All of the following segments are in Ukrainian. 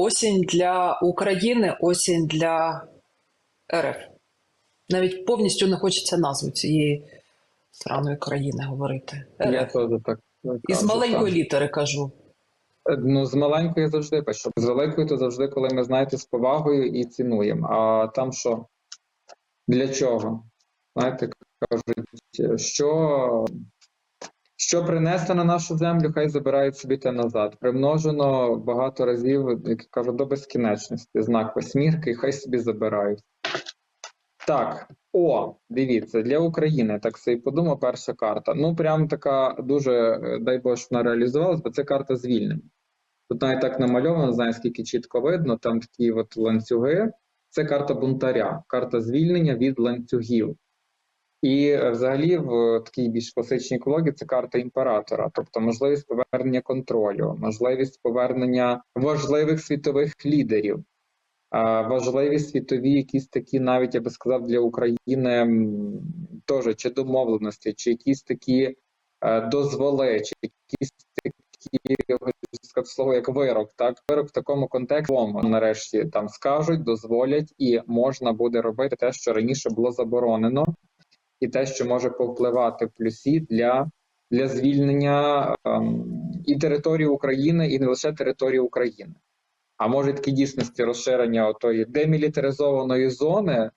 Осінь для України, осінь для РФ. Навіть повністю не хочеться назву цієї сраної країни говорити. Я теж так. І з маленької літери кажу. Ну, з маленької завжди пишу. З великої то завжди, коли ми знаєте, з повагою і цінуємо. А там що? Для чого? Знаєте, кажуть, що, що принесли на нашу землю, хай забирають собі те назад. Примножено багато разів, як кажуть, до безкінечності. Знак восьмірки, хай собі забирають. Так, о, дивіться, для України, так собі подумав, перша карта. Ну, прям така дуже, е, дай Боже, вона реалізувалась, бо це карта звільнення. Тут навіть так намальовано, не скільки чітко видно, там такі от ланцюги. Це карта бунтаря, карта звільнення від ланцюгів. І е, взагалі в е, такій більш класичній екології це карта імператора, тобто можливість повернення контролю, можливість повернення важливих світових лідерів, важливі світові якісь такі, навіть я би сказав, для України теж чи домовленості, чи якісь такі е, дозволи, чи якісь такі слово як вирок, так? Вирок в такому контексті нарешті там скажуть, дозволять, і можна буде робити те, що раніше було заборонено, і те, що може повпливати в плюсі для, для звільнення ем, і території України, і не лише території України. А може такі дійсності розширення отої демілітаризованої зони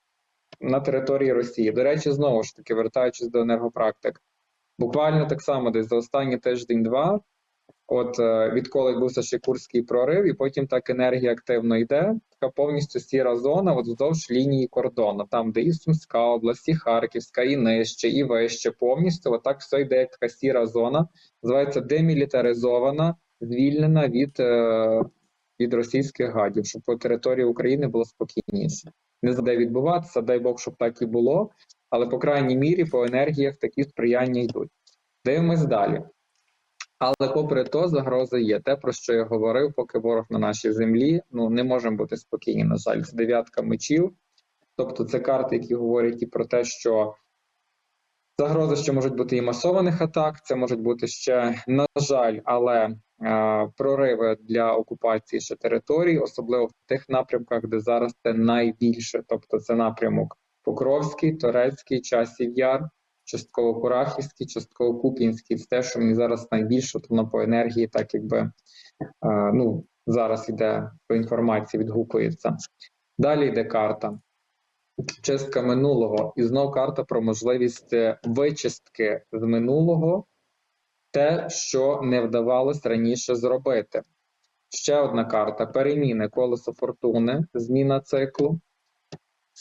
на території Росії. До речі, знову ж таки, вертаючись до енергопрактик, буквально так само десь за останній тиждень-два, от е, відколи відбувся ще Курський прорив, і потім так енергія активно йде, така повністю сіра зона от вздовж лінії кордону, там, де і Сумська область, і Харківська, і нижче, і вище, повністю отак все йде така сіра зона, називається демілітаризована, звільнена від. Е, від російських гадів, щоб по території України було спокійніше. Не знаю, де відбуватися, дай Бог, щоб так і було, але по крайній мірі по енергіях такі сприяння йдуть. Дивимось далі. Але попри то, загроза є. Те, про що я говорив, поки ворог на нашій землі, ну не можемо бути спокійні, на жаль, це дев'ятка мечів. Тобто це карти, які говорять і про те, що загрози ще можуть бути і масованих атак, це можуть бути ще, на жаль, але е, прориви для окупації ще територій, особливо в тих напрямках, де зараз це найбільше. Тобто це напрямок Покровський, Торецький, Часів Яр, частково Курахівський, частково Куп'янський. Це те, що мені зараз найбільше, воно по енергії, так якби е, ну, зараз йде по інформації, відгукується. Далі йде карта. Чистка минулого, і знов карта про можливість е, вичистки з минулого, те, що не вдавалось раніше зробити. Ще одна карта переміни колесо фортуни, зміна циклу.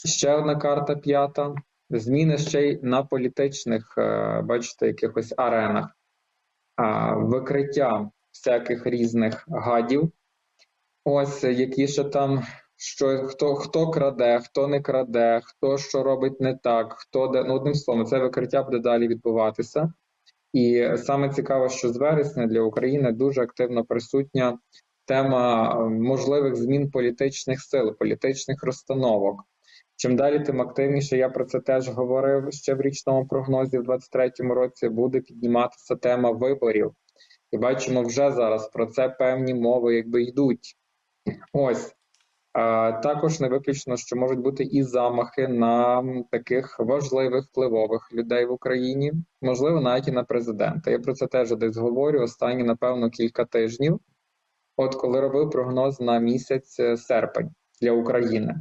Ще одна карта п'ята. Зміни ще й на політичних, е, бачите, якихось аренах, викриття всяких різних гадів. Ось які ще там що хто, хто краде, хто не краде, хто що робить не так, хто де ну одним словом, це викриття буде далі відбуватися. І саме цікаво, що з вересня для України дуже активно присутня тема е, можливих змін політичних сил, політичних розстановок. Чим далі, тим активніше я про це теж говорив ще в річному прогнозі. В 23-му році буде підніматися тема виборів, і бачимо вже зараз про це певні мови, якби йдуть. Ось а, також не виключно, що можуть бути і замахи на таких важливих впливових людей в Україні, можливо, навіть і на президента. Я про це теж десь говорю останні, напевно, кілька тижнів. От коли робив прогноз на місяць е, серпень для України.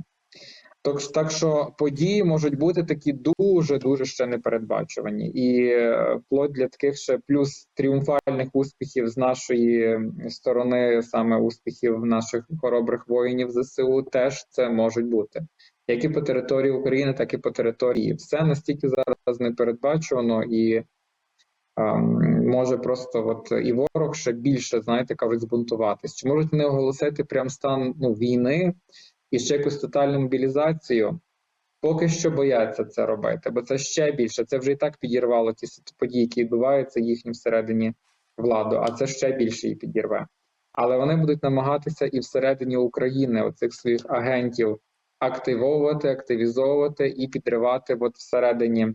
Тож так що події можуть бути такі дуже дуже ще непередбачувані, і е, вплоть для таких ще плюс тріумфальних успіхів з нашої сторони, саме успіхів наших хоробрих воїнів ЗСУ, теж це можуть бути як і по території України, так і по території. Все настільки зараз непередбачувано і ем, може просто от і ворог ще більше, знаєте, кажуть, збунтуватись. Чи можуть вони оголосити прям стан ну, війни? І ще якусь тотальну мобілізацію, поки що бояться це робити, бо це ще більше. Це вже і так підірвало ті події, які відбуваються їхнім всередині владу, а це ще більше її підірве. Але вони будуть намагатися і всередині України оцих своїх агентів активовувати, активізовувати і підривати от всередині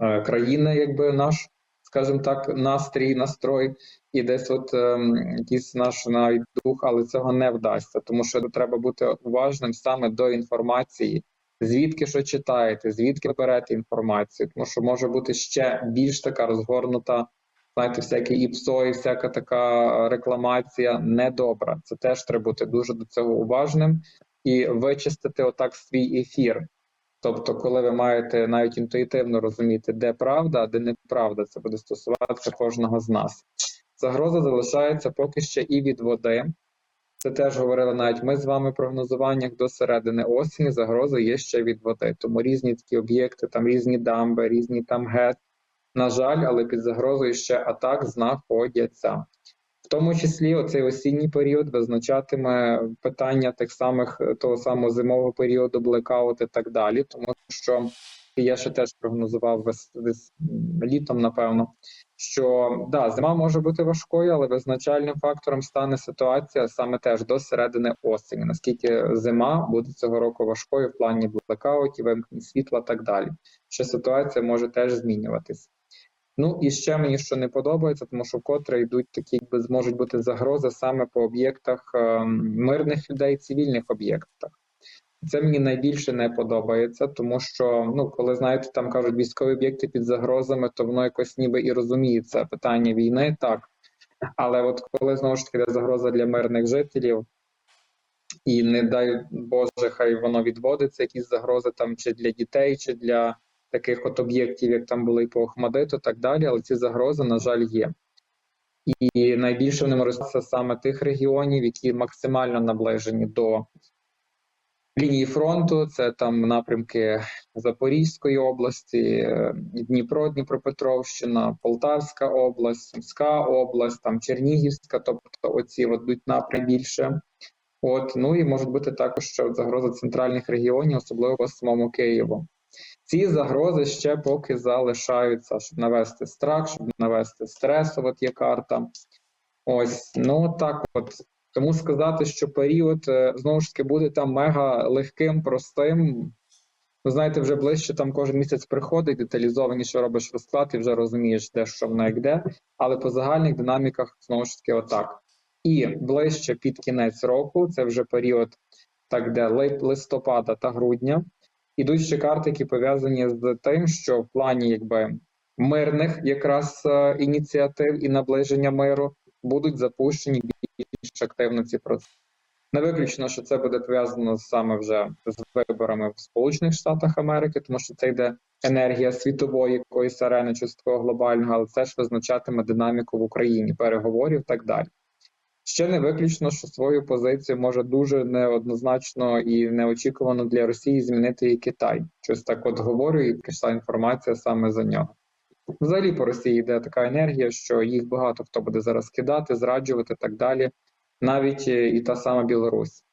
е, країни, якби наш, скажімо так, настрій, настрой, і десь от ем, якийсь наш навіть дух, але цього не вдасться, тому що треба бути уважним саме до інформації, звідки що читаєте, звідки берете інформацію, тому що може бути ще більш така розгорнута, знаєте, всякі ІПСО і всяка така рекламація недобра. Це теж треба бути дуже до цього уважним і вичистити отак свій ефір. Тобто, коли ви маєте навіть інтуїтивно розуміти, де правда, а де неправда, це буде стосуватися кожного з нас. Загроза залишається поки ще і від води. Це теж говорили навіть ми з вами прогнозуваннях до середини осені. Загроза є ще від води. Тому різні такі об'єкти, там різні дамби, різні там ГЕС. На жаль, але під загрозою ще атак знаходяться. В тому числі оцей осінній період визначатиме питання тих самих того самого зимового періоду, блекаут і так далі, тому що я ще теж прогнозував вес, вес, літом, напевно, що да, зима може бути важкою, але визначальним фактором стане ситуація саме теж до середини осені. Наскільки зима буде цього року важкою в плані блекаутів, вимкнень світла, так далі. Що ситуація може теж змінюватись. Ну і ще мені що не подобається, тому що вкотре йдуть такі, якби зможуть бути загрози саме по об'єктах е, мирних людей, цивільних об'єктах. Це мені найбільше не подобається, тому що ну, коли знаєте, там кажуть військові об'єкти під загрозами, то воно якось ніби і розуміється питання війни, так. Але от коли знову ж таки йде загроза для мирних жителів, і не дай Боже, хай воно відводиться, якісь загрози там чи для дітей, чи для таких от об'єктів, як там були по Охмадиту, так далі, але ці загрози, на жаль, є. І найбільше вони розтаються саме тих регіонів, які максимально наближені до лінії фронту. Це там напрямки Запорізької області, е, Дніпро, Дніпропетровщина, Полтавська область, Сумська область, там Чернігівська, тобто оці от напрям більше. От, ну і можуть бути також ще загроза центральних регіонів, особливо по самому Києву. Ці загрози ще поки залишаються, щоб навести страх, щоб навести стрес. От є карта. Ось, ну так от. Тому сказати, що період е, знову ж таки буде там мега легким, простим. Ви знаєте, вже ближче там кожен місяць приходить, деталізованіше робиш розклад і вже розумієш, де що воно як де. Але по загальних динаміках знову ж таки отак. І ближче під кінець року, це вже період, так де листопада та грудня. Ідуть ще карти, які пов'язані з тим, що в плані якби мирних якраз е, ініціатив і наближення миру будуть запущені більш активно ці процеси. Не виключено, що це буде пов'язано саме вже з виборами в Сполучених Штатах Америки, тому що це йде енергія світової якоїсь арени, такого глобального, але це ж визначатиме динаміку в Україні, переговорів і так далі. Ще не виключно, що свою позицію може дуже неоднозначно і неочікувано для Росії змінити і Китай. Щось так от говорю, і пішла інформація саме за нього. Взагалі по Росії йде така енергія, що їх багато хто буде зараз кидати, зраджувати і так далі, навіть е, і та сама Білорусь.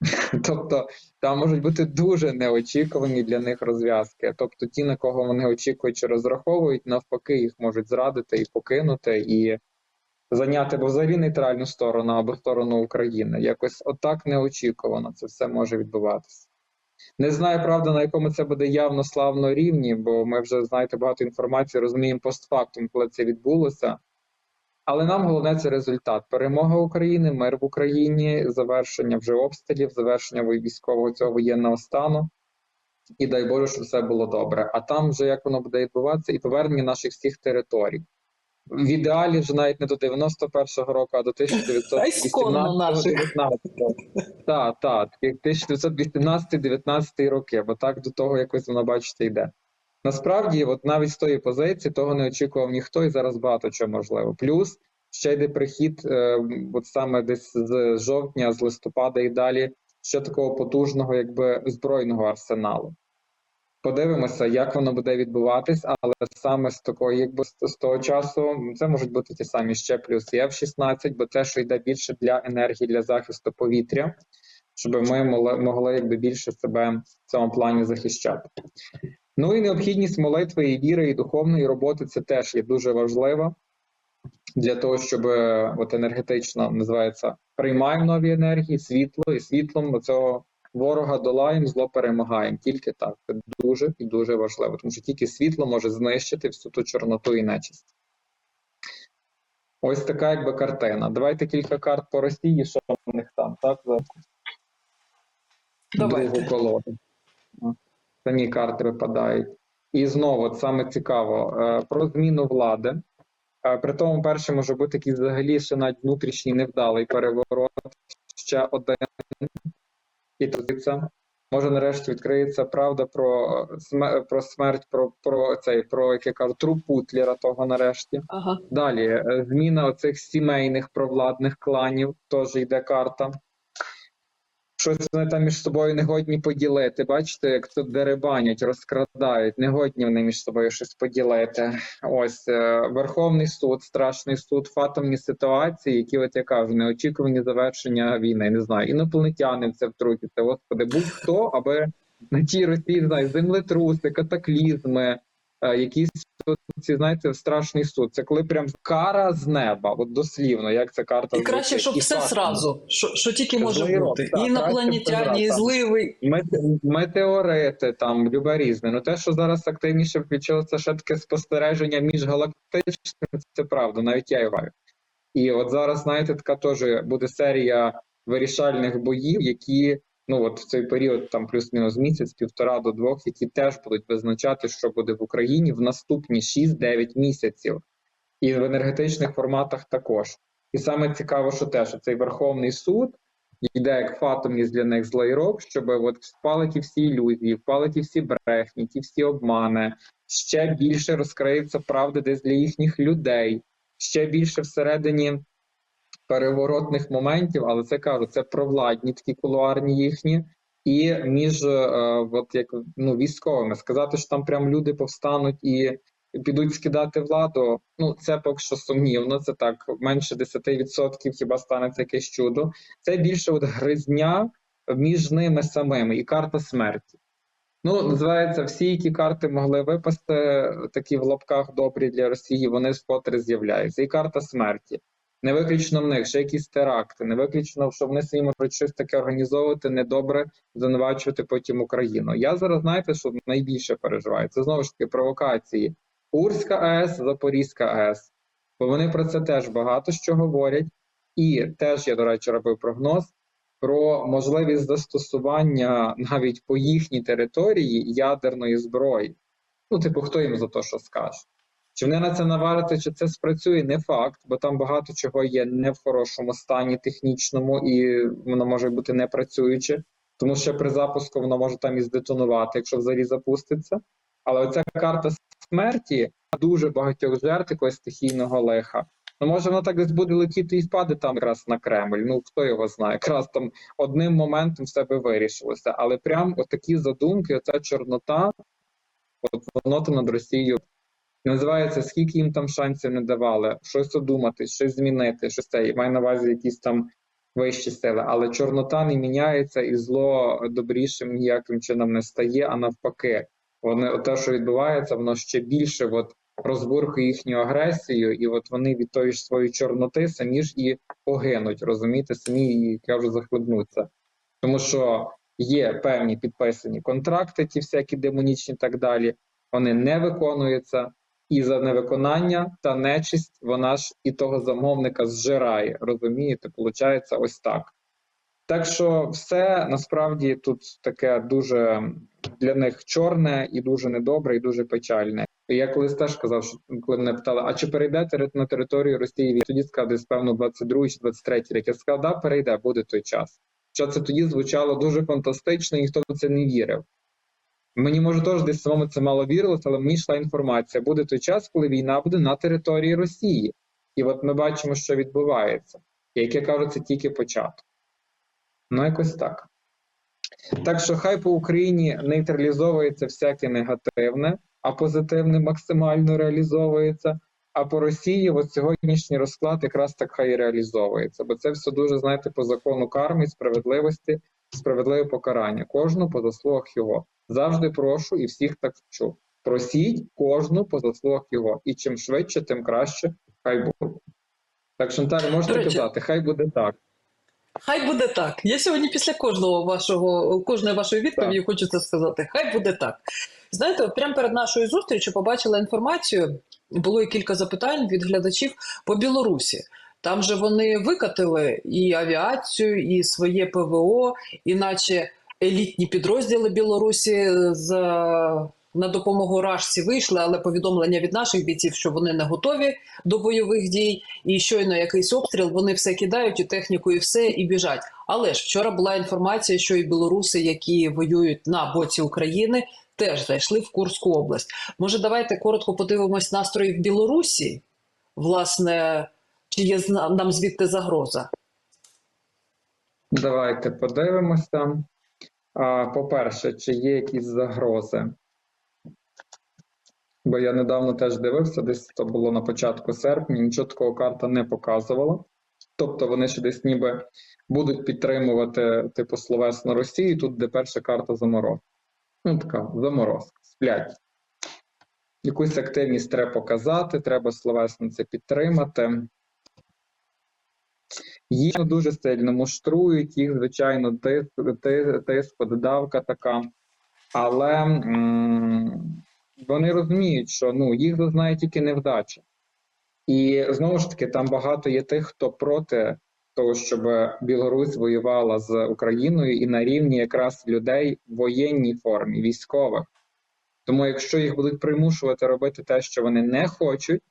Тобто там можуть бути дуже неочікувані для них розв'язки. Тобто, ті, на кого вони очікують чи розраховують, навпаки, їх можуть зрадити і покинути, і зайняти або взагалі нейтральну сторону або сторону України. Якось отак неочікувано це все може відбуватися. Не знаю, правда, на якому це буде явно славно рівні, бо ми вже знаєте багато інформації, розуміємо постфактум, коли це відбулося. Але нам головне це результат: перемога України, мир в Україні, завершення вже обстрілів, завершення військового цього воєнного стану. І дай Боже, щоб все було добре. А там вже як воно буде відбуватися, і повернення наших всіх територій. В ідеалі вже навіть не до 91-го року, а до А ісконно наших. 1919-го. Так, так, 1918-19 роки, бо так до того якось воно, бачите, йде. Насправді, от навіть з тої позиції того не очікував ніхто, і зараз багато чого можливо. Плюс ще йде прихід, е, от саме десь з жовтня, з листопада і далі, ще такого потужного, якби збройного арсеналу. Подивимося, як воно буде відбуватись, але саме з такої, якби з, того часу, це можуть бути ті самі ще плюс і F-16, бо те, що йде більше для енергії для захисту повітря, щоб ми могли, могли якби більше себе в цьому плані захищати. Ну і необхідність молитви і віри, і духовної роботи це теж є дуже важливо для того, щоб е, от енергетично називається приймаємо нові енергії, світло і світлом цього ворога долаємо, зло перемагаємо. Тільки так. Це дуже і дуже важливо, тому що тільки світло може знищити всю ту чорноту і нечисть. Ось така якби картина. Давайте кілька карт по Росії, що в них там, так? Давайте. другу колоду. Самі карти випадають. І знову, от саме цікаво, е, про зміну влади. Е, При тому, перше може бути такий взагалі ще навіть внутрішній невдалий переворот, ще один. І це може нарешті відкриється правда про, смер про смерть, про, про цей, про як я кажу, труп Путлера того нарешті. Ага. Далі е, зміна оцих сімейних провладних кланів, теж йде карта. Щось вони там між собою не годні поділити. Бачите, як тут деребанять, розкрадають, не годні вони між собою щось поділити. Ось е, Верховний суд, страшний суд, фатомні ситуації, які, от я кажу, неочікувані завершення війни. Не знаю, інопланетяни це втрутяться. Господи, будь-хто, аби на тій Росії не землетруси, катаклізми, е, якісь ці знаєте, страшний суд. Це коли прям кара з неба, от дослівно, як ця карта І краще, щоб І все фактом. зразу, що, що тільки може Злий бути. так, І інопланетяни, і зливи. Метеорити, там любе різне. Ну те, що зараз активніше включилося ще таке спостереження міжгалактичним, це правда, навіть я його. І от зараз, знаєте, така теж буде серія вирішальних боїв, які ну от в цей період, там плюс-мінус місяць, півтора до двох, які теж будуть визначати, що буде в Україні в наступні 6-9 місяців, і в енергетичних форматах також. І саме цікаво, що те, що цей Верховний суд йде як фатомність для них злий рок, щоб от впали ті всі ілюзії, впали ті всі брехні, ті всі обмани, ще більше розкриється правда десь для їхніх людей, ще більше всередині переворотних моментів, але це кажу, це провладні такі кулуарні їхні, і між е, от як ну військовими сказати, що там прям люди повстануть і підуть скидати владу. Ну це поки що сумнівно. Це так менше 10% хіба станеться якесь чудо. Це більше от гризня між ними самими і карта смерті. Ну, називається, всі, які карти могли випасти, такі в лапках добрі для Росії, вони вкотре з'являються. І карта смерті. Не виключно в них ще якісь теракти, не виключно, що вони самі можуть щось таке організовувати, недобре звинувачувати потім Україну. Я зараз знаєте, що найбільше переживаю. Це знову ж таки провокації. Курська АЕС, Запорізька АЕС. Бо вони про це теж багато що говорять. І теж я, до речі, робив прогноз про можливість застосування навіть по їхній території ядерної зброї. Ну, типу, хто їм за те, що скаже? Чи вони на це наварити, чи це спрацює, не факт, бо там багато чого є не в хорошому стані технічному, і воно може бути не працююче, тому що при запуску воно може там і здетонувати, якщо взагалі запуститься. Але оця карта смерті дуже багатьох жертв якогось стихійного лиха. Ну, може, воно так десь буде летіти і впаде там якраз на Кремль. Ну хто його знає, якраз там одним моментом все би вирішилося. Але прям отакі задумки, оця чорнота, от воно там над Росією називається, скільки їм там шансів не давали, щось одумати, щось змінити, щось це. Маю на увазі якісь там вищі сили. Але чорнота не міняється і зло добрішим ніяким чином не стає, а навпаки. Вони те, що відбувається, воно ще більше от розбурхує їхню агресію, і от вони від тої ж своєї чорноти самі ж і погинуть, розумієте, самі і вже захлебнуться. Тому що є певні підписані контракти, ті всякі демонічні і так далі, вони не виконуються, і за невиконання та нечисть вона ж і того замовника зжирає. Розумієте, получається ось так. Так що все насправді тут таке дуже для них чорне і дуже недобре, і дуже печальне. Я колись теж казав, що коли мене питали, а чи перейде на територію Росії, тоді сказав, десь певно 22 чи 23 рік. Я сказав, да, перейде, буде той час. Що це тоді звучало дуже фантастично, ніхто в це не вірив. Мені може теж десь самому це мало вірилося, але мені йшла інформація. Буде той час, коли війна буде на території Росії. І от ми бачимо, що відбувається. І як я кажу, це тільки початок. Ну, якось так. Так що хай по Україні нейтралізовується всяке негативне, а позитивне максимально реалізовується. А по Росії от сьогоднішній розклад якраз так хай і реалізовується. Бо це все дуже, знаєте, по закону карми справедливості, справедливе покарання. Кожну по заслугах його. Завжди прошу і всіх так вчу. Просіть кожну по заслугах його. І чим швидше, тим краще хай буде. Так, Шанталь, можете речі, казати, хай буде так. Хай буде так. Я сьогодні після кожного вашого, кожної вашої відповіді хочу це сказати. Хай буде так. Знаєте, прямо перед нашою зустрічю побачила інформацію було і кілька запитань від глядачів по Білорусі. Там же вони викатили і авіацію, і своє ПВО, іначе елітні підрозділи Білорусі з, на допомогу Рашці вийшли, але повідомлення від наших бійців, що вони не готові до бойових дій, і щойно якийсь обстріл, вони все кидають, і техніку, і все, і біжать. Але ж вчора була інформація, що і білоруси, які воюють на боці України, теж зайшли в Курську область. Може, давайте коротко подивимось настрої в Білорусі. Власне, чи є нам звідти загроза? Давайте подивимося. А, По-перше, чи є якісь загрози? Бо я недавно теж дивився, десь то було на початку серпня, нічого такого карта не показувала. Тобто вони ще десь ніби будуть підтримувати, типу, словесно Росію, тут де перша карта заморозка. Ну, така заморозка, сплять. Якусь активність треба показати, треба словесно це підтримати. Їх дуже сильно муштрують, їх, звичайно, тиск, ти- тиск, поддавка така. Але вони розуміють, що ну, їх зазнає тільки невдача. І знову ж таки, там багато є тих, хто проти того, щоб Білорусь воювала з Україною і на рівні якраз людей в воєнній формі, військових. Тому, якщо їх будуть примушувати робити те, що вони не хочуть,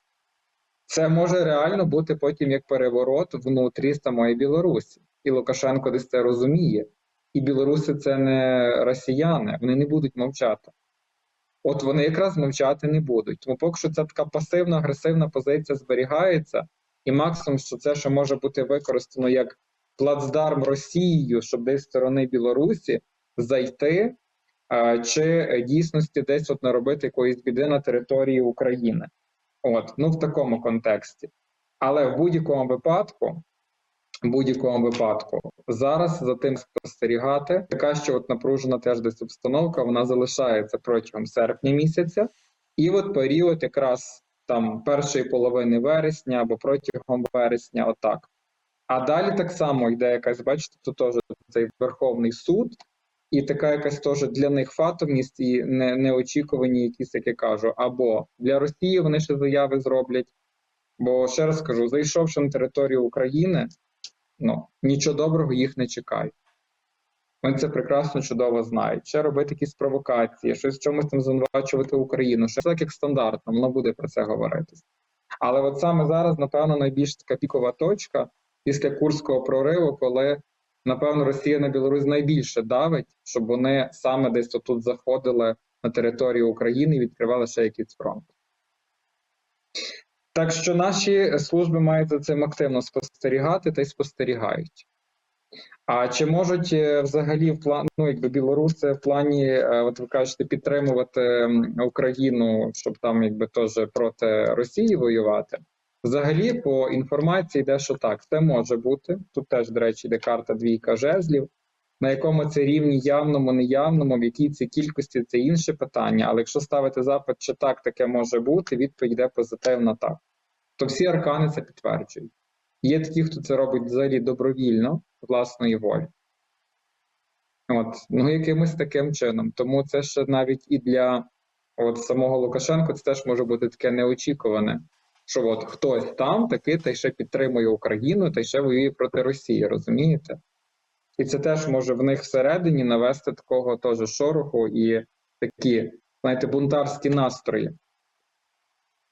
це може реально бути потім як переворот внутрі самої Білорусі. І Лукашенко десь це розуміє. І білоруси це не росіяни, вони не будуть мовчати. От вони якраз мовчати не будуть. Тому поки що ця така пасивна, агресивна позиція зберігається, і максимум, що це ще може бути використано як плацдарм Росією, щоб десь з сторони Білорусі зайти, чи дійсності десь от наробити якоїсь біди на території України. От, ну в такому контексті. Але в будь-якому випадку, в будь-якому випадку, зараз за тим спостерігати, така що от напружена теж десь обстановка, вона залишається протягом серпня місяця, і от період якраз там першої половини вересня або протягом вересня, отак. А далі так само йде якась, бачите, тут теж цей Верховний суд, і така якась теж для них фатомність і не, неочікувані якісь, як я кажу, або для Росії вони ще заяви зроблять. Бо ще раз кажу, зайшовши на територію України, ну нічого доброго їх не чекає. Вони це прекрасно чудово знають. Ще робити якісь провокації, щось в чомусь там звинувачувати Україну. Ще так як стандартно, воно буде про це говоритись. Але от саме зараз, напевно, найбільш така пікова точка після Курського прориву, коли напевно, Росія на Білорусь найбільше давить, щоб вони саме десь отут заходили на територію України і відкривали ще якийсь фронт. Так що наші служби мають за цим активно спостерігати та й спостерігають. А чи можуть е, взагалі в план, ну, якби білоруси в плані, е, от ви кажете, підтримувати Україну, щоб там якби теж проти Росії воювати? Взагалі, по інформації йде, що так, це може бути. Тут теж, до речі, йде карта двійка жезлів. На якому це рівні явному, неявному, в якій це кількості, це інше питання. Але якщо ставити запит, чи так таке може бути, відповідь йде позитивно так. То всі аркани це підтверджують. Є такі, хто це робить взагалі добровільно, власної волі. От, ну якимось таким чином. Тому це ще навіть і для от самого Лукашенка це теж може бути таке неочікуване що от хтось там таки та ще підтримує Україну та ще воює проти Росії, розумієте? І це теж може в них всередині навести такого теж шороху і такі, знаєте, бунтарські настрої.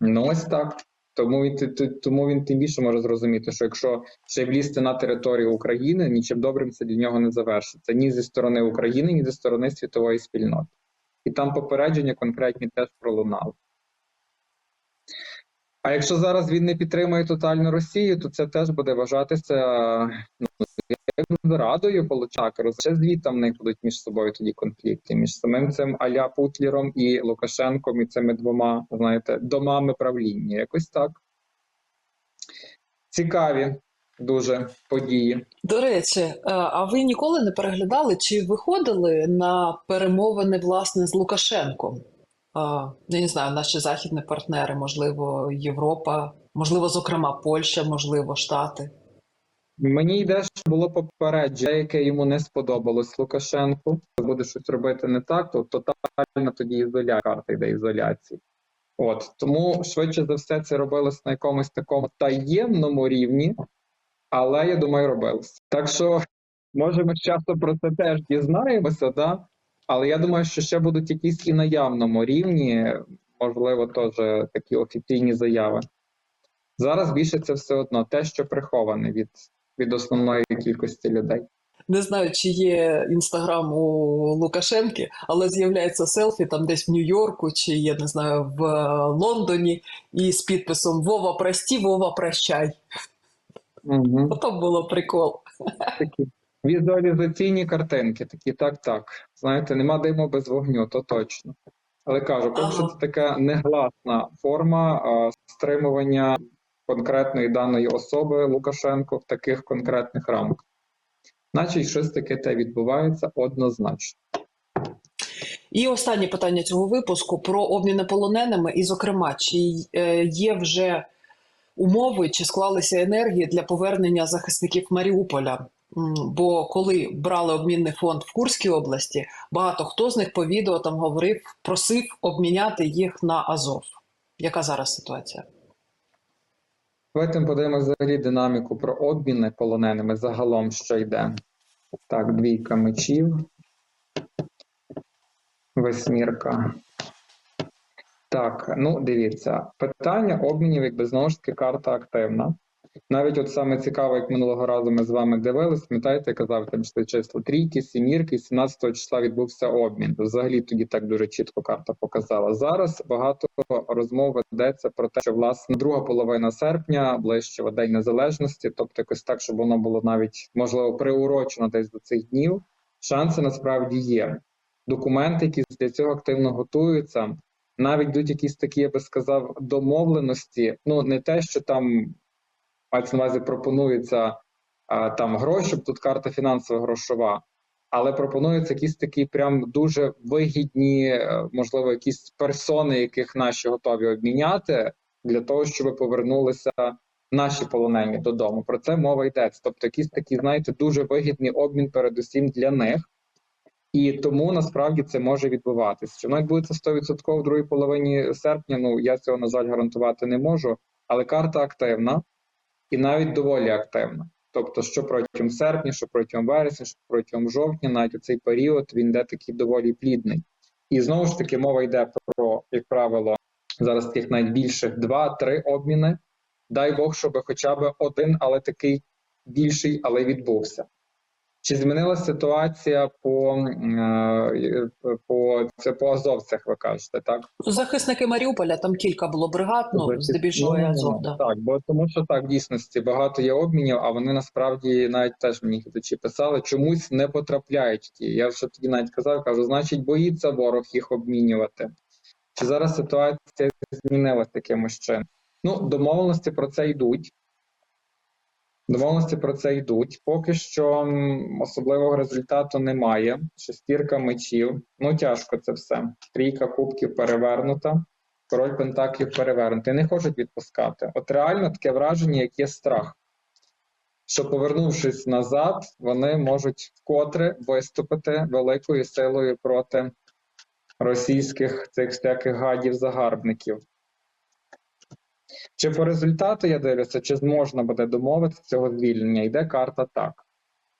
Ну, ось так. Тому він, тому він тим більше може зрозуміти, що якщо ще влізти на територію України, нічим добрим це для нього не завершиться ні зі сторони України, ні зі сторони світової спільноти. І там попередження конкретні теж пролунали. А якщо зараз він не підтримує тотально Росію, то це теж буде вважатися ну, як зрадою Получака. Ще звідти в них будуть між собою тоді конфлікти, між самим цим Аля Путлером і Лукашенком, і цими двома, знаєте, домами правління. Якось так. Цікаві дуже події. До речі, е, а ви ніколи не переглядали чи виходили на перемовини власне з Лукашенком? А, Я не знаю, наші західні партнери, можливо, Європа, можливо, зокрема, Польща, можливо, Штати. Мені йде, що було попередження, яке йому не сподобалось Лукашенку. Буде щось робити не так, то тотальна тоді ізоляція, карта йде ізоляції. От тому швидше за все це робилось на якомусь такому таємному рівні, але я думаю, робилось. Так що, може, ми часто про це теж дізнаємося, да? Але я думаю, що ще будуть якісь і на явному рівні, можливо, теж такі офіційні заяви. Зараз більше це все одно те, що приховане від, від основної кількості людей. Не знаю, чи є інстаграм у Лукашенки, але з'являється селфі там десь в Нью-Йорку, чи я не знаю, в е, Лондоні, і з підписом Вова прості, Вова прощай. Угу. Ото було прикол. Такі візуалізаційні картинки, такі так, так. Знаєте, нема диму без вогню, то точно. Але кажу, поки що це така негласна форма а, стримування конкретної даної особи Лукашенко в таких конкретних рамках. Значить, щось таке те відбувається однозначно. І останнє питання цього випуску про обміни полоненими, і, зокрема, чи е, є вже умови, чи склалися енергії для повернення захисників Маріуполя? Бо коли брали обмінний фонд в Курській області, багато хто з них по відео там говорив, просив обміняти їх на Азов. Яка зараз ситуація? Давайте подивимося взагалі динаміку про обміни полоненими загалом, що йде. Так, двійка мечів. Восьмірка. Так, ну дивіться, питання обмінів, якби знову ж таки карта активна. Навіть от саме цікаво, як минулого разу ми з вами дивились, пам'ятаєте, я казав, там йшли число трійки, сімірки, 17 числа відбувся обмін. Взагалі тоді так дуже чітко карта показала. Зараз багато розмов ведеться про те, що власне друга половина серпня, ближче в День Незалежності, тобто якось так, щоб воно було навіть можливо приурочено десь до цих днів. Шанси насправді є. Документи, які для цього активно готуються, навіть йдуть якісь такі, я би сказав, домовленості. Ну не те, що там мається на увазі пропонується там гроші, тут карта фінансово грошова, але пропонуються якісь такі прям дуже вигідні, е, можливо, якісь персони, яких наші готові обміняти для того, щоб повернулися наші полонені додому. Про це мова йдеться. Тобто, якийсь такий, знаєте, дуже вигідний обмін, передусім для них. І тому насправді це може відбуватися. Чи воно відбудеться 100% в другій половині серпня? Ну я цього на жаль гарантувати не можу, але карта активна і навіть доволі активно. Тобто, що протягом серпня, що протягом вересня, що протягом жовтня, навіть у цей період він йде такий доволі плідний. І знову ж таки мова йде про, як правило, зараз таких найбільших два-три обміни. Дай Бог, щоб хоча б один, але такий більший, але відбувся. Чи змінилася ситуація по, е, по, це по азовцях, ви кажете, так? Захисники Маріуполя, там кілька було бригад, ну, здебільшого Ну, Азов. Да. Так, бо тому що так, в дійсності багато є обмінів, а вони насправді навіть теж мені глядачі писали, чомусь не потрапляють ті. Я вже тоді навіть казав, кажу, значить, боїться ворог їх обмінювати. Чи зараз ситуація змінилась таким чином? Ну, домовленості про це йдуть. Домовленості про це йдуть. Поки що особливого результату немає. Шестірка мечів. Ну, тяжко це все. Трійка кубків перевернута, король пентаклів перевернутий. Не хочуть відпускати. От реально таке враження, як є страх. Що повернувшись назад, вони можуть вкотре виступити великою силою проти російських цих всяких гадів-загарбників. Чи по результату я дивлюся, чи можна буде домовитися цього звільнення? Йде карта так.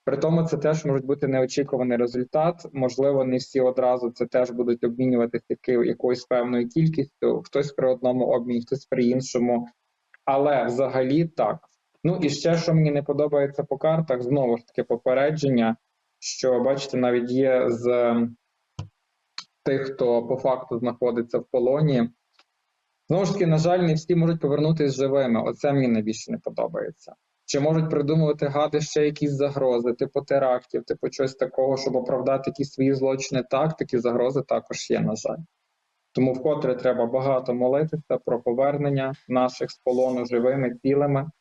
При тому це теж може бути неочікуваний результат. Можливо, не всі одразу це теж будуть обмінюватися якоюсь певною кількістю, хтось при одному обміні, хтось при іншому. Але взагалі так. Ну і ще, що мені не подобається по картах, знову ж таки попередження, що бачите, навіть є з тих, хто по факту знаходиться в полоні. Знову ж таки, на жаль, не всі можуть повернутися живими. Оце мені найбільше не подобається. Чи можуть придумувати гади ще якісь загрози, типу терактів, типу чогось такого, щоб оправдати якісь свої злочини? Так, такі загрози також є, на жаль. Тому вкотре треба багато молитися про повернення наших з полону живими, цілими.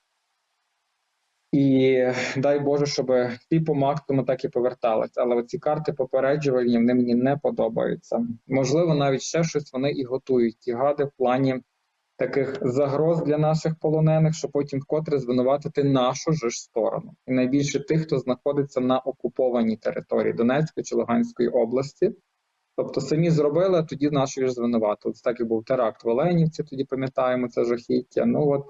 І дай Боже, щоб всі по максимуму так і повертались. Але оці карти попереджувальні вони мені не подобаються. Можливо, навіть ще щось вони і готують. Ті гади в плані таких загроз для наших полонених, щоб потім вкотре звинуватити нашу ж сторону. І найбільше тих, хто знаходиться на окупованій території Донецької чи Луганської області. Тобто самі зробили, а тоді нашу ж звинуватили. Це так і був теракт в Оленівці, тоді пам'ятаємо це жахіття. Ну от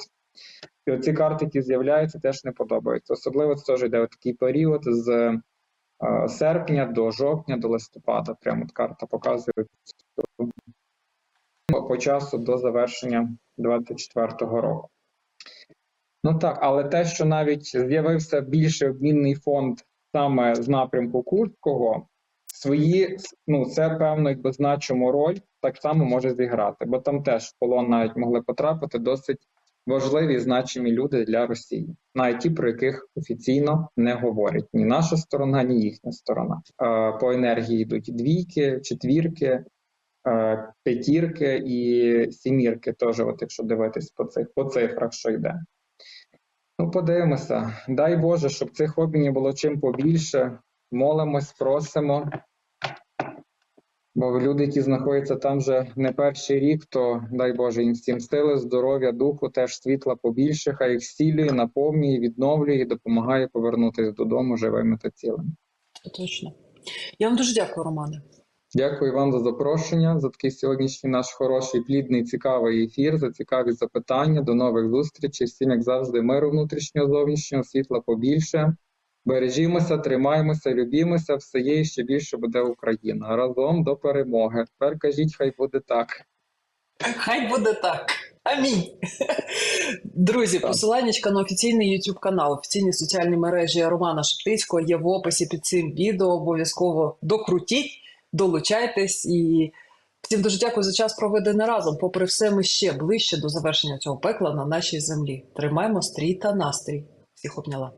і оці карти, які з'являються, теж не подобаються. Особливо це теж йде такий період з е, серпня до жовтня, до листопада. Прямо от карта показує по часу до завершення 24-го року. Ну так, але те, що навіть з'явився більший обмінний фонд саме з напрямку Курського, свої, ну це певно, якби значиму роль так само може зіграти, бо там теж в полон навіть могли потрапити досить важливі значимі люди для Росії, навіть ті, про яких офіційно не говорять ні наша сторона, ні їхня сторона. По енергії йдуть двійки, четвірки, п'ятірки і сімірки. Теж, от якщо дивитись по цих по цифрах, що йде. Ну, подивимося. Дай Боже, щоб цих обмінів було чим побільше. Молимось, просимо. Бо люди, які знаходяться там вже не перший рік, то дай Боже їм всім сили, здоров'я, духу, теж світла побільше, хай їх зцілює, наповнює, відновлює і допомагає повернутися додому живими та цілими. Точно. Я вам дуже дякую, Романе. Дякую вам за запрошення, за такий сьогоднішній наш хороший, плідний, цікавий ефір, за цікаві запитання. До нових зустрічей. Всім, як завжди, миру внутрішнього, зовнішнього, світла побільше. Бережімося, тримаємося, любімося, все є і ще більше буде Україна. Разом до перемоги. Тепер кажіть, хай буде так. Хай буде так. Амінь. Друзі, посилання на офіційний YouTube канал, офіційні соціальні мережі Романа Шептицького є в описі під цим відео. Обов'язково докрутіть, долучайтесь і всім дуже дякую за час проведений разом. Попри все, ми ще ближче до завершення цього пекла на нашій землі. Тримаємо стрій та настрій. Всіх обняла.